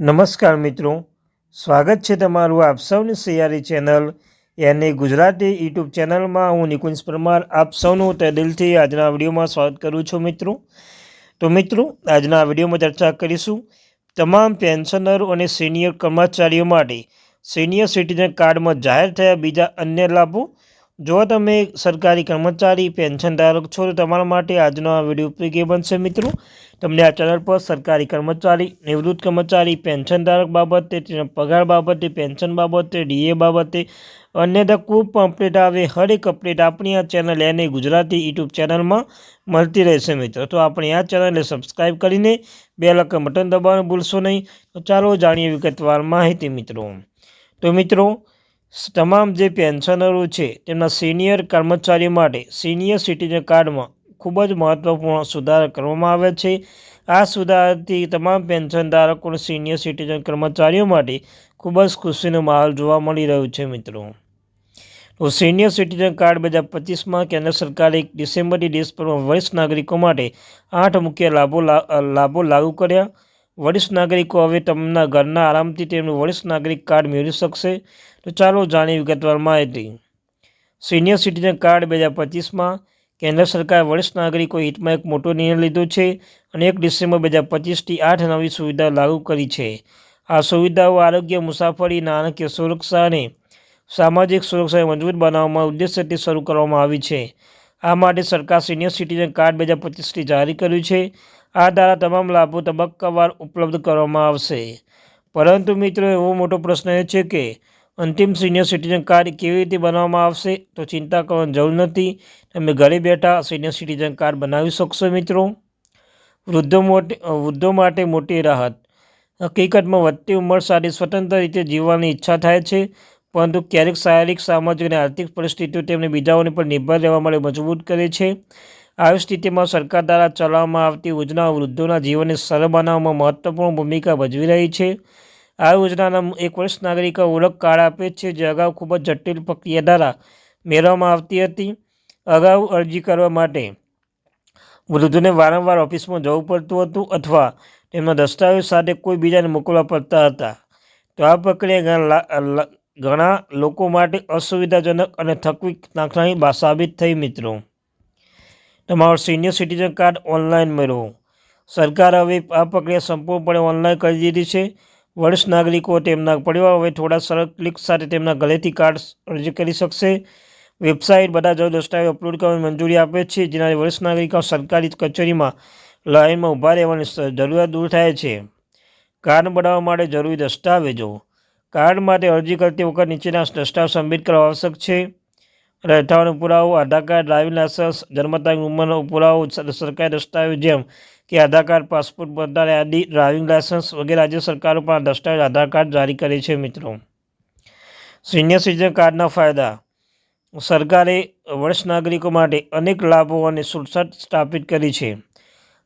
નમસ્કાર મિત્રો. સ્વાગત છે તમારું આપ સૌની સૈયારી ચેનલ એને ગુજરાતી યુટ્યુબ ચેનલમાં. હું નિકુંજ પરમાર, આપ સૌનું તે દિલથી આજના વિડીયોમાં સ્વાગત કરું છું મિત્રો. તો મિત્રો, આજના વિડીયોમાં ચર્ચા કરીશું તમામ પેન્શનરો અને સિનિયર કર્મચારીઓ માટે. સિનિયર સિટીઝન કાર્ડમાં જાહેર થયા બીજા અન્ય લાભો જો તમે સરકારી કર્મચારી, પેન્શન ધારક છો, તો તમારા માટે આજનો આ વીડિયો ઉપયોગી બનશે મિત્રો. તમને આ ચેનલ પર સરકારી કર્મચારી, નિવૃત્ત કર્મચારી, પેન્શન ધારક બાબતે, તેના પગાર બાબતે, પેન્શન બાબતે, ડીએ બાબતે અન્ય પણ અપડેટ આવે, હરેક અપડેટ આપણી આ ચેનલ એને ગુજરાતી યુટ્યુબ ચેનલમાં મળતી રહેશે મિત્રો. તો આપણે આ ચેનલને સબસ્ક્રાઈબ કરીને બે લખ બટન દબાવવાનું ભૂલશો નહીં. તો ચાલો જાણીએ વિગતવાર માહિતી મિત્રો. તો મિત્રો તમામ જે પેન્શનરો છે, તેમના સિનિયર કર્મચારીઓ માટે સિનિયર સિટીઝન કાર્ડમાં ખૂબ જ મહત્ત્વપૂર્ણ સુધાર કરવામાં આવ્યા છે. આ સુધારાથી તમામ પેન્શન ધારકો સિનિયર સિટીઝન કર્મચારીઓ માટે ખૂબ જ ખુશીનો માહોલ જોવા મળી રહ્યો છે, મિત્રો. તો સિનિયર સિટીઝન કાર્ડ બે હજાર પચીસમાં કેન્દ્ર સરકારે ડીસ પર વરિષ્ઠ નાગરિકો માટે આઠ મુખ્ય લાભો લાભો લાગુ કર્યા. વરિષ્ઠ નાગરિકો હવે તેમના ઘરના આરામથી તેમનું વરિષ્ઠ નાગરિક કાર્ડ મેળવી શકશે. તો ચાલો જાણીએ વિગતવાર માહિતી. સિનિયર સિટીઝન કાર્ડ બે હજાર પચીસમાં કેન્દ્ર સરકાર વરિષ્ઠ નાગરિકો હિતમાં એક મોટો નિર્ણય લીધો છે અને એક ડિસેમ્બર બે હજાર પચીસથી આઠ નવી સુવિધા લાગુ કરી છે. આ સુવિધાઓ આરોગ્ય, મુસાફરી, નાણાકીય સુરક્ષા અને સામાજિક સુરક્ષાને મજબૂત બનાવવામાં ઉદ્દેશ્યથી શરૂ કરવામાં આવી છે. આ માટે સરકાર સિનિયર સિટીઝન કાર્ડ બે હજાર પચીસથી જારી કર્યું છે. આ દ્વારા તમામ લાભો તબક્કાવાર ઉપલબ્ધ કરવામાં આવશે. પરંતુ મિત્રો, એવો મોટો પ્રશ્ન એ છે કે અંતિમ સિનિયર સિટીઝન કાર્ડ કેવી રીતે બનાવવામાં આવશે? તો ચિંતા કરવાની જરૂર નથી. તમે ઘરે બેઠા સિનિયર સિટીઝન કાર્ડ બનાવી શકશો મિત્રો. વૃદ્ધો મોટે, વૃદ્ધો માટે મોટી રાહત. હકીકતમાં વધતી ઉંમર સાથે સ્વતંત્ર રીતે જીવવાની ઈચ્છા થાય છે, પરંતુ ક્યારેક શારીરિક, સામાજિક અને આર્થિક પરિસ્થિતિઓ તેમને બીજાઓને પર નિર્ભર રહેવા માટે મજબૂત કરે છે. આવી સ્થિતિમાં સરકાર દ્વારા ચલાવવામાં આવતી યોજનાઓ વૃદ્ધોના જીવનને સરળ બનાવવામાં મહત્વપૂર્ણ ભૂમિકા ભજવી રહી છે. આ યોજનાના એક વર્ષ નાગરિકો ઓળખ કાર્ડ આપે છે, જે અગાઉ ખૂબ જ જટિલ પ્રક્રિયા દ્વારા મેળવવામાં આવતી હતી. અગાઉ અરજી કરવા માટે વૃદ્ધોને વારંવાર ઓફિસમાં જવું પડતું હતું અથવા તેમના દસ્તાવેજ સાથે કોઈ બીજાને મોકલવા પડતા હતા. તો આ પ્રક્રિયા ઘણા લોકો માટે અસુવિધાજનક અને થકવી નાખવાની સાબિત થઈ, મિત્રો. તમારો સિનિયર સિટીઝન કાર્ડ ઓનલાઈન મેળવો સરકાર હવે આ પ્રક્રિયા સંપૂર્ણપણે ઓનલાઈન કરી દીધી છે. વરિષ્ઠ નાગરિકો તેમના પરિવાર હવે થોડા સરળ ક્લિક સાથે તેમના ઘરેથી કાર્ડ અરજી કરી શકશે. વેબસાઇટ બધા જરૂર દસ્તાવેજ અપલોડ કરવાની મંજૂરી આપે છે જેના વરિષ્ઠ નાગરિકો સરકારી કચેરીમાં લાઇનમાં ઊભા રહેવાની જરૂરિયાત દૂર થાય છે. કાર્ડ બનાવવા માટે જરૂરી દસ્તાવેજો. કાર્ડ માટે અરજી કરતી વખત નીચેના દસ્તાવેજ સબમિટ કરવા આવશ્યક છે. રહેઠાણનો પુરાવો, આધાર કાર્ડ, ડ્રાઇવિંગ લાયસન્સ જન્મ તારીખ, ઉંમરનો પુરાવો સરકારી દસ્તાવેજ જેમ કે આધાર કાર્ડ, પાસપોર્ટ મતદાર યાદી ડ્રાઇવિંગ લાયસન્સ વગેરે રાજ્ય સરકારો પણ દસ્તાવેજ, આધાર કાર્ડ જારી કરે છે મિત્રો. સિનિયર સિટીઝન કાર્ડના ફાયદા. સરકારે વરિષ્ઠ નાગરિકો માટે અનેક લાભો અને સુરક્ષા સ્થાપિત કરી છે.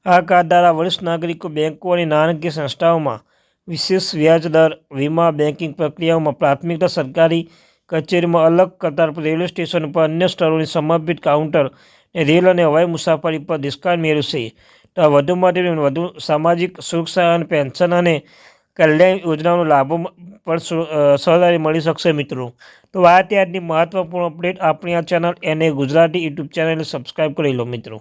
આ કાર્ડ દ્વારા વરિષ્ઠ નાગરિકો બેંકો અને નાણાકીય સંસ્થાઓમાં વિશેષ વ્યાજ દર વીમા બેન્કિંગ પ્રક્રિયાઓમાં પ્રાથમિકતા સરકારી કચેરીમાં અલગ કતાર રેલવે સ્ટેશન પર અન્ય સ્થળોની સમર્પિત કાઉન્ટર રેલ અને હવાઈ મુસાફરી પર ડિસ્કાઉન્ટ મેળવશે તો વધુ માટે વધુ સામાજિક સુરક્ષા અને પેન્શન અને કલ્યાણ યોજનાનો લાભો પણ સરળતાથી મળી શકશે મિત્રો. તો આ ત્યારની મહત્ત્વપૂર્ણ અપડેટ આપણી આ ચેનલ એને ગુજરાતી યુટ્યુબ ચેનલને સબસ્ક્રાઈબ કરી લો મિત્રો.